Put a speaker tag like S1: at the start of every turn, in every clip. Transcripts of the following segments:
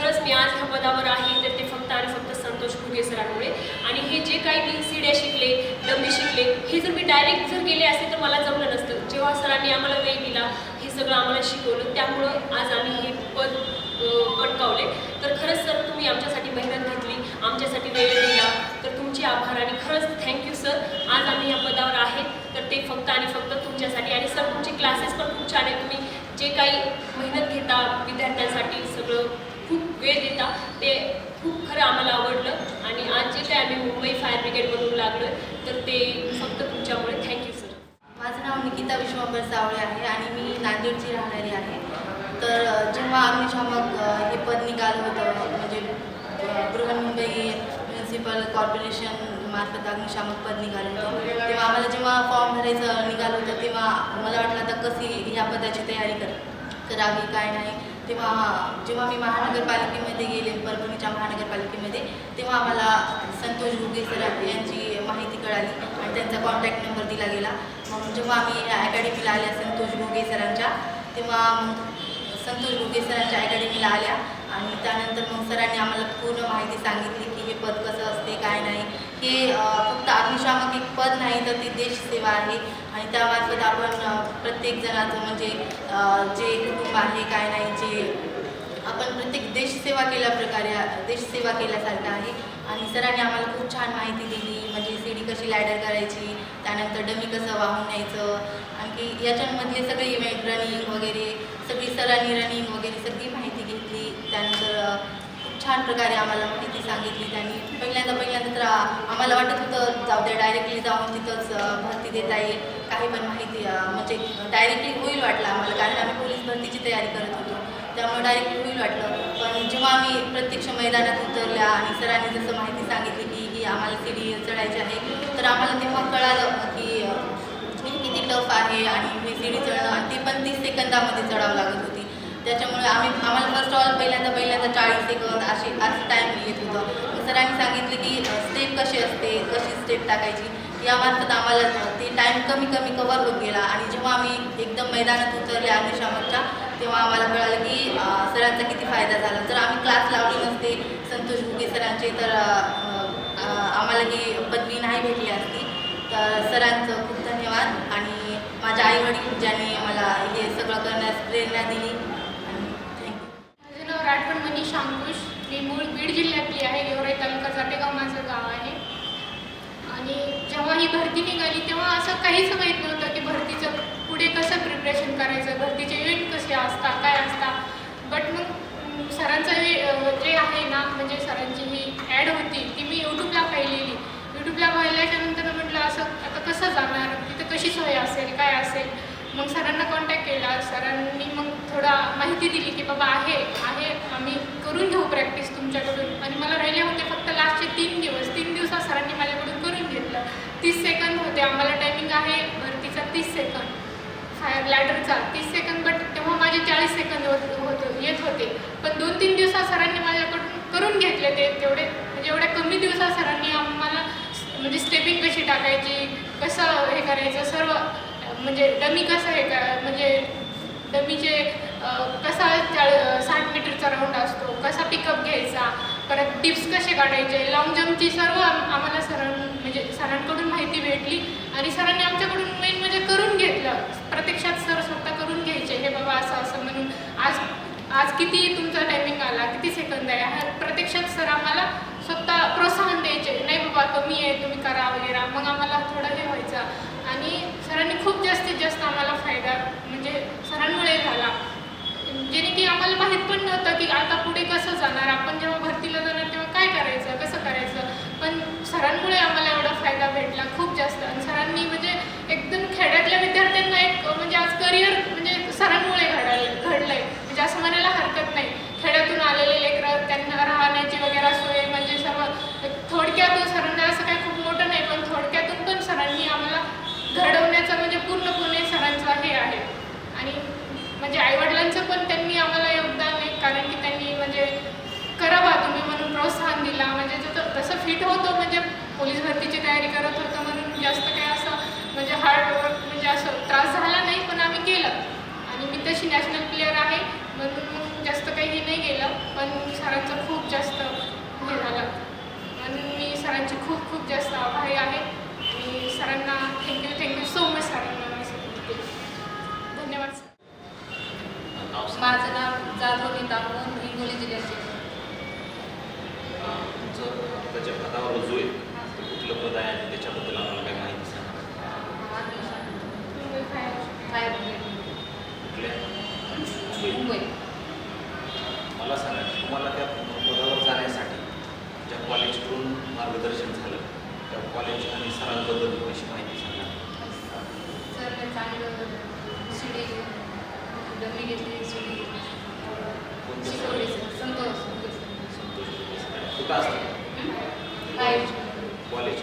S1: खरंच मी आज ह्या पदावर आहे तर ते फक्त आणि फक्त संतोष घुगे सरांमुळे. आणि हे जे काही मी सीड्या शिकले डमी शिकले हे जर मी डायरेक्ट जर गेले असते तर मला जमलं नसतं. जेव्हा सरांनी आम्हाला वेळ दिला हे सगळं आम्हाला शिकवलं त्यामुळं आज आम्ही हे पद पटकावले. तर खरंच सर तुम्ही आमच्यासाठी मेहनत घेतली आमच्यासाठी वेळ दिला. तर तुमचे आभार आणि खरंच थँक्यू सर आज आम्ही या पदावर आहे तर ते फक्त आणि फक्त तुमच्यासाठी. आणि सर तुमचे क्लासेस पण खूप छान आहे तुम्ही जे काही मेहनत घेता विद्यार्थ्यांसाठी सगळं वेळ देता. ते खूप खरं आम्हाला आवडलं आणि आज जे काही आम्ही मुंबई फायर ब्रिगेडमधून लागलो तर ते फक्त तुमच्यामुळे. थँक्यू सर
S2: माझं नाव निकिता विश्वांबर सावळे आहे आणि मी नांदेडची राहणारी आहे. तर जेव्हा अग्निशामक हे पद निघालं होतं म्हणजे बृहन्मुंबई म्युन्सिपल कॉर्पोरेशन मार्फत अग्निशामक पद निघालं होतं तेव्हा आम्हाला जेव्हा फॉर्म भरायचं निघालं होतं तेव्हा मला वाटलं आता कशी ह्या पदाची तयारी कर करावी काय नाही. तेव्हा जेव्हा मी महानगरपालिकेमध्ये गेले परभणीच्या महानगरपालिकेमध्ये तेव्हा आम्हाला संतोष घुगे सर यांची माहिती कळाली आणि त्यांचा कॉन्टॅक्ट नंबर दिला गेला. मग जेव्हा आम्ही या अकॅडमीला आल्या संतोष घुगे सरांच्या तेव्हा संतोष घुगे सरांच्या अकॅडमीला आल्या आणि त्यानंतर मग सरांनी आम्हाला पूर्ण माहिती सांगितली की हे पद कसं असते काय नाही. हे फक्त अग्निशामक एक पद नाही तर ती देशसेवा आहे. आणि त्यामार्फत आपण प्रत्येक जणाचं म्हणजे जे कुटुंब आहे काय नाही जे आपण प्रत्येक देशसेवा केल्या प्रकारे देशसेवा केल्यासारखं आहे. आणि सरांनी आम्हाला खूप छान माहिती दिली म्हणजे सीडी कशी लॅडर करायची त्यानंतर डमी कसं वाहून न्यायचं आणखी याच्यामधले सगळे इव्हेंट रनिंग वगैरे सगळी सरांनी रनिंग वगैरे सगळी माहिती घेतली. त्यानंतर खूप छान प्रकारे आम्हाला माहिती सांगितली त्यांनी. पहिल्यांदा पहिल्यांदा तर आम्हाला वाटत होतं जाऊ द्या डायरेक्टली जाऊन तिथंच भरती देता येईल. आहे पण माहिती म्हणजे डायरेक्टली होईल वाटलं आम्हाला. कारण आम्ही पोलीस भरतीची तयारी करत होतो. त्यामुळे डायरेक्टली होईल वाटलं. पण जेव्हा आम्ही प्रत्यक्ष मैदानात उतरल्या आणि सरांनी जसं माहिती सांगितली की ही आम्हाला सीडी चढायची आहे तर आम्हाला तेव्हा कळालं की ही किती टफ आहे आणि सी सीडी चढणं ती पण तीस सेकंदामध्ये चढावं लागत होती. त्याच्यामुळे आम्ही आम्हाला फर्स्ट ऑल पहिल्यांदा पहिल्यांदा चाळीस सेकंद अशी असं टाईम येत होतं. सरांनी सांगितलं की स्टेप कशी असते कशी स्टेप टाकायची? यामार्फत आम्हाला ते टाईम कमी कमी कवर होत गेला. आणि जेव्हा आम्ही एकदम मैदानात उतरले अग्निशामकच्या तेव्हा आम्हाला कळालं की सरांचा किती फायदा झाला. जर आम्ही क्लास लावले नसते संतोष भुगे सरांचे तर आम्हाला ही पदवी नाही भेटली असती. तर सरांचं खूप धन्यवाद. आणि माझ्या आईवडील ज्यांनी मला हे सगळं करण्यास प्रेरणा दिली. आणि थँक्यू
S3: माझं नाव राठवण मनी शांकुश मी मूळ बीड जिल्ह्यातली आहे गेवराई तालुका जाटेगाव माझं गाव आहे आणि जेव्हा ही भरती निघाली तेव्हा असं काहीच माहीत नव्हतं की भरतीचं पुढे कसं प्रिपरेशन करायचं भरतीचे इव्हेंट कसे असतात काय असतात. बट मग सरांचं हे, जे आहे ना म्हणजे सरांची ही ॲड होती ती मी यूट्यूबला पाहिलेली. यूट्यूबला पाहिल्याच्या नंतर म्हटलं असं आता कसं जाणार? तिथं कशी सोय असेल काय असेल? मग सरांना कॉन्टॅक्ट केला. सरांनी मग थोडा माहिती दिली की बाबा आहे आहे आम्ही करून घेऊ प्रॅक्टिस तुमच्याकडून. आणि मला राहिले होते फक्त लास्टचे तीन दिवस. तीन दिवसात सरांनी माझ्याकडून करून तीस सेकंद होते आम्हाला टायमिंग आहे भरतीचा तीस सेकंद. फायर लॅडरचा तीस सेकंद बट तेव्हा माझे चाळीस सेकंद होत होत येत होते. पण दोन तीन दिवसात सरांनी माझ्याकडून करून घेतले ते तेवढे म्हणजे एवढ्या कमी दिवसात सरांनी आम्हाला म्हणजे स्टेपिंग कशी टाकायची कसं हे करायचं सर्व म्हणजे डमी कसं हे का म्हणजे डमीचे कसा चाळ साठ मीटरचा राऊंड असतो कसा पिकअप घ्यायचा परत टिप्स कसे काढायचे? लॉंग जम्पची सर्व आम्हाला सरां म्हणजे सरांकडून माहिती भेटली आणि सरांनी आमच्याकडून मेन म्हणजे करून घेतलं. प्रत्यक्षात सर स्वतः करून घ्यायचे हे बाबा असं असं म्हणून आज आज किती तुमचा टायमिंग आला? किती सेकंद आहे? हा प्रत्यक्षात सर आम्हाला स्वतः प्रोत्साहन द्यायचे नाही बाबा कमी आहे तुम्ही करा वगैरे. मग आम्हाला थोडं हे व्हायचं. आणि सरांनी खूप जास्तीत जास्त आम्हाला फायदा म्हणजे सरांमुळे झाला जेणे की आम्हाला माहीत पण नव्हतं की आता पुढे कसं जाणार? आपण जेव्हा भरतीला जाणार तेव्हा काय करायचं? कसं करायचं? पण सरांमुळे आम्हाला एवढा फायदा भेटला खूप जास्त. आणि सरांनी म्हणजे एकदम खेड्यातल्या विद्यार्थ्यांना एक म्हणजे आज करिअर म्हणजे सरांमुळे घडायला घडलं आहे म्हणजे असं म्हणायला हरकत नाही. तसं फिट होतो म्हणजे पोलीस भरतीची तयारी करत होतो म्हणून जास्त काय असं म्हणजे हार्ड वर्क म्हणजे असं त्रास झाला नाही पण आम्ही केलं. आणि मी तशी नॅशनल प्लेअर आहे म्हणून जास्त काही हे नाही गेलं. पण सरांचं खूप जास्त हे झालं. म्हणून मी सरांची खूप खूप जास्त आभारी आहे. आणि सरांना थँक्यू थँक्यू सो मच सरांना. धन्यवाद माझं नाव जाधव मी हिंगोली जिल्ह्याचे. त्याच्या पदावर रुजू आहे. ते कुठलं पद आहे आणि त्याच्याबद्दल आम्हाला काही माहिती सांगा. मला सांगा
S4: तुम्हाला
S3: त्या
S4: पदावर
S3: जाण्यासाठी ज्या
S4: कॉलेजकडून मार्गदर्शन झालं त्या कॉलेज आणि सरांबद्दल थोडीशी माहिती सांगा. कुठं असतं? कॉलेज
S3: कॉलेज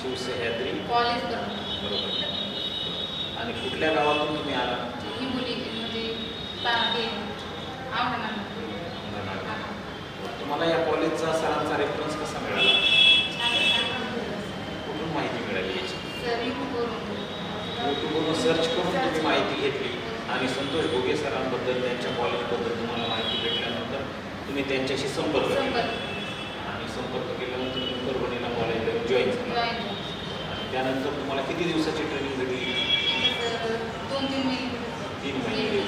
S4: शिवसह्याद्री
S3: कॉलेज
S4: बरोबर आणि कुठल्या गावातून तुम्ही आला?
S3: म्हणजे हे आवडणार
S4: तुम्हाला या कॉलेजचा सरांचा रेफरन्स कसा मिळाला? कुठून माहिती मिळाली याची? यूट्यूबवरून सर्च करून तुम्ही माहिती घेतली. आणि संतोष भोगे सरांबद्दल त्यांच्या कॉलेजबद्दल तुम्हाला माहिती भेटल्यानंतर तुम्ही त्यांच्याशी संपर्क केला. आणि संपर्क केल्यानंतर तुम्ही परभणीला कॉलेजला जॉईन झाला. आणि त्यानंतर तुम्हाला किती दिवसाची ट्रेनिंग भेटली?
S3: तीन महिने.
S4: तीन महिने.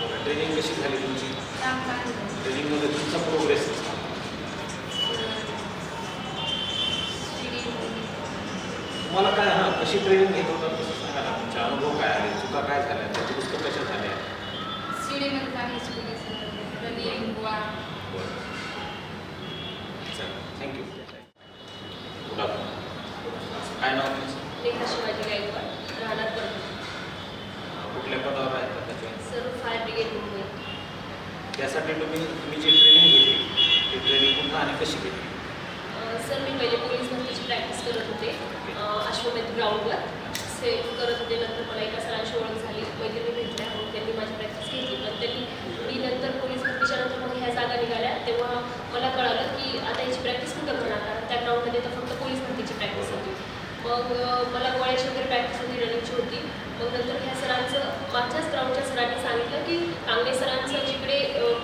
S4: बरं ट्रेनिंग कशी झाली तुमची? ट्रेनिंगमध्ये तुमचा प्रोग्रेस कसा? तुम्हाला काय हां कशी ट्रेनिंग घेत होता? तसं सांगा ना तुमचे अनुभव काय आले चुका काय झाल्या? त्या दुरुस्त कशा झाल्या?
S3: शिडीमध्ये चांगली शिकवले सर रनिंग गोळा
S4: बरं चला थँक्यू गुड आफ्टरनून काय नाव तुमचं
S1: रेखा शिवाजी गायकवाड राहणार
S4: कुठल्या पदावर आहेत आता
S1: सर फायर ब्रिगेड मुंबई
S4: त्यासाठी तुम्ही तुम्ही जी ट्रेनिंग घेतली ती ट्रेनिंग कुठं आणि कशी घेतली
S1: सर मी पहिले पोलीस भरतीची प्रॅक्टिस करत होते अश्वमेध ग्राउंडवर सेफ करत होते नंतर मला एका सरांची ओळख झाली मैत्रिणी भेटल्या मग त्यांनी माझी प्रॅक्टिस घेतली पण त्यांनी मी नंतर पोलीस भरतीच्या नंतर मग ह्या जागा निघाल्या तेव्हा मला कळालं की आता याची प्रॅक्टिस कुठं करणार कारण त्या ग्राउंडमध्ये तर फक्त पोलीस भरतीची प्रॅक्टिस होती. मग मला गोळ्याची वगैरे प्रॅक्टिस होती रनिंगची होती. मग नंतर ह्या सरांचं मागच्याच ग्राउंडच्या सरांनी सांगितलं की कांगणे सरांचं जिकडे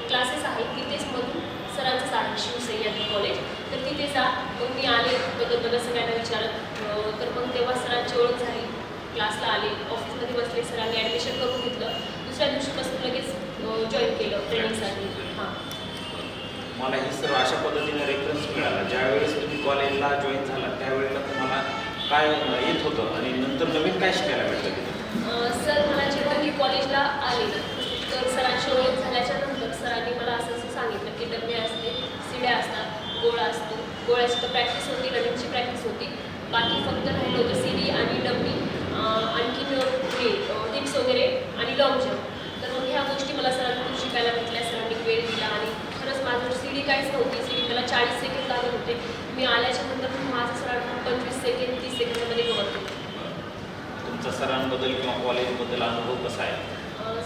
S1: क्लासेस आहेत तिथेच मधून सरांचंच आहे शिवसह्याद्री कॉलेज तर तिथे जा. मग मी आले बदल बदल सगळ्यांना विचारत तर मग तेव्हा सरांची ओळख झाली. क्लासला आले. ऑफिसमध्ये बसले सरांनी ॲडमिशन करून घेतलं. दुसऱ्या दिवशीपासून लगेच जॉईन केलं ट्रेनिंगसाठी हां.
S4: मला ही सर्व अशा पद्धतीने रेफरन्स मिळाला. ज्यावेळेस तुम्ही कॉलेजला जॉईन झाला त्यावेळेला तुम्हाला काय येत होतं आणि नंतर नवीन काय शिकायला भेटलं
S1: सर मला जेव्हा मी कॉलेजला आले तर सरांची ओळख झाल्याच्यानंतर सरांनी मला असं असं सांगितलं की डबे असते सिड्या असतात गोळा असतो. गोळ्याची तर प्रॅक्टिस होती रनिंगची प्रॅक्टिस होती. बाकी फक्त राहिलं होतं सीडी आणि डबी आणखीन हे टिप्स वगैरे आणि लॉंग जम्प तर मग ह्या गोष्टी मला सरांकडून शिकायला भेटल्या सरांनी वेळ दिला आणि खरंच माझं सीडी काहीच नव्हती. सीडी मला चाळीस सेकंड लागत होते. मी आल्याच्यानंतर माझं सरांकडून पंचवीस सेकंड तीस सेकंडमध्ये कवर केलं
S4: तुमचा सरांबद्दल किंवा कॉलेजबद्दल अनुभव कसा आहे?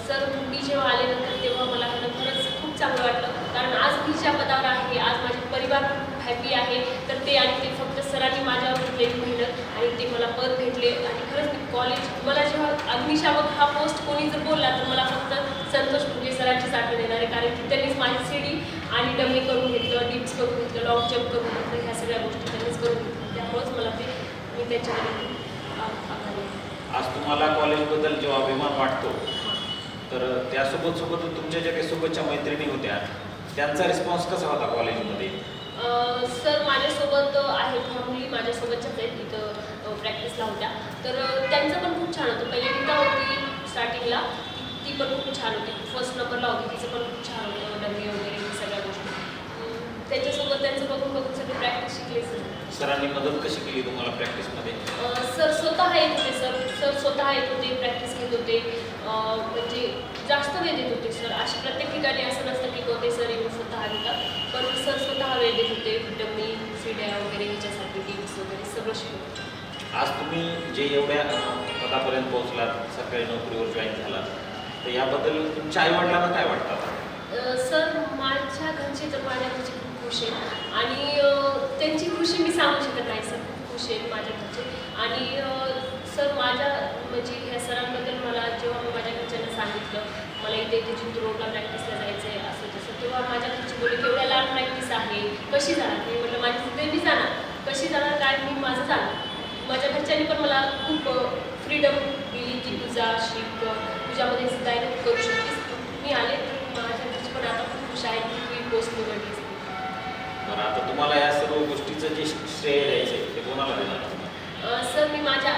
S1: सर मी जेव्हा आल्यानंतर तेव्हा मला खरं खरंच खूप चांगलं वाटलं. कारण आज मी ज्या पदावर आहे आज माझे परिवार हॅपी आहे तर ते आणि ते फक्त सरांनी माझ्यावर घेतलेली मेहनत आणि ते मला पद भेटले. आणि खरंच मी कॉलेज मला जेव्हा अग्निशामक हा पोस्ट कोणी जर बोलला तर मला फक्त संतोष मुंगे सरांचीच आठवण येणार आहे कारण की त्यांनीच माझी सीडी आणि डमी करून घेतलं डिप्स करून घेतलं लॉंग जम्प करून घेतलं ह्या सगळ्या गोष्टी त्यांनीच करून घेतल्या. त्यामुळेच मला ते मी त्याच्याकडे.
S4: आज तुम्हाला कॉलेजबद्दल जेव्हा अभिमान वाटतो तर त्यासोबत सोबत तुमच्या ज्या काही सोबतच्या मैत्रिणी होत्या त्यांचा रिस्पॉन्स कसा होता कॉलेजमध्ये
S1: सर माझ्यासोबत आहेत ह्या मुली माझ्यासोबतच्याच आहेत इथं प्रॅक्टिसला होत्या. तर त्यांचं पण खूप छान होतं. पहिले नीता होती स्टार्टिंगला ती पण खूप छान होती. फर्स्ट नंबरला होती तिचं पण खूप छान होतं डबे वगैरे सगळ्या गोष्टी. त्याच्यासोबत त्यांचं बघून बघून सगळे प्रॅक्टिस शिकले सर
S4: सरांनी मदत कशी केली तुम्हाला प्रॅक्टिसमध्ये
S1: सर स्वतः येत होते सर सर स्वतः येत होते प्रॅक्टिस घेत होते. म्हणजे जास्त वेळ देत होते सर अशा प्रत्येक ठिकाणी असं नसतं की कोणते सर येऊन स्वतः घेतात पण सर स्वतः वेळ देत होते. डमी सिड्या वगैरे ह्याच्यासाठी टीम्स वगैरे सगळं शिकवत
S4: आज तुम्ही जे एवढ्या पदापर्यंत पोहोचलात सरकारी नोकरीवर जॉईन झालात तर याबद्दल तुमच्या आईवडिलांना काय वाटतं?
S1: सर माझ्या घरचे तर माझ्या घरचे खूप खुश आहेत. आणि त्यांची खुशी मी सांगू शकत नाही सर. खूप खुश आहेत माझ्या घरचे. आणि सर माझ्या म्हणजे ह्या सरांबद्दल मला जेव्हा मी माझ्या घरच्यांना सांगितलं मला इथे इथे जिंतूर रोडला प्रॅक्टिसला जायचं आहे असं तसं तेव्हा माझ्या घरची बोली केवढ्या लहान प्रॅक्टिस आहे कशी जाणार? मी म्हटलं माझी तिथे मी जाणार. कशी जाणार? काय मी माझं जाणार. माझ्या घरच्यांनी पण मला खूप फ्रीडम दिली की तुझा शिक तुझ्यामध्ये सुद्धा करू शकतेस मी आले माझ्या पण आता खूप खुश आहेत की ही पोस्ट निवडलीस
S4: बरं आता तुम्हाला या सर्व गोष्टीचं जे श्रेय द्यायचं आहे ते कोणाला देणार
S1: सर मी माझ्या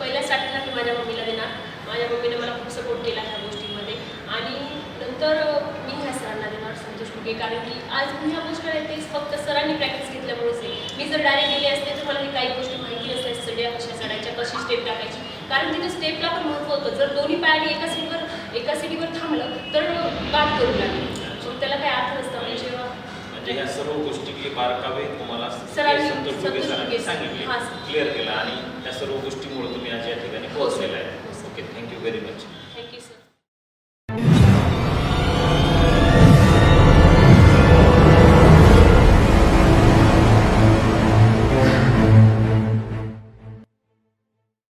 S1: पहिल्या स्टार्टिंगला मी माझ्या मम्मीला देणार. माझ्या मम्मीने मला खूप सपोर्ट केला ह्या गोष्टीमध्ये. आणि नंतर मी ह्या सरांना देणार संतोष मुगे कारण की आज मी ह्या गोष्टी आहे तेच फक्त सरांनी प्रॅक्टिस घेतल्यामुळेच आहे. मी जर डायरेक्ट गेले असते तर मला काही गोष्टी माहिती नसल्या सड्या कशा चढायच्या कशी स्टेप टाकायची कारण तिथे स्टेपला पण महत्त्व होतं जर दोन्ही पायाने एका सीटवर एका सीटीवर थांबलं तर गाठ करू लागली मग त्याला काही अर्थ नसतं म्हणजे जेव्हा
S4: म्हणजे ह्या सर्व गोष्टी बारकावे तुम्हाला. सांगितले
S1: हां.
S4: क्लिअर केलं आणि त्या सर्व गोष्टीमुळे तुम्ही आज या ठिकाणी. पोहोचलेला आहे. Okay thank you very much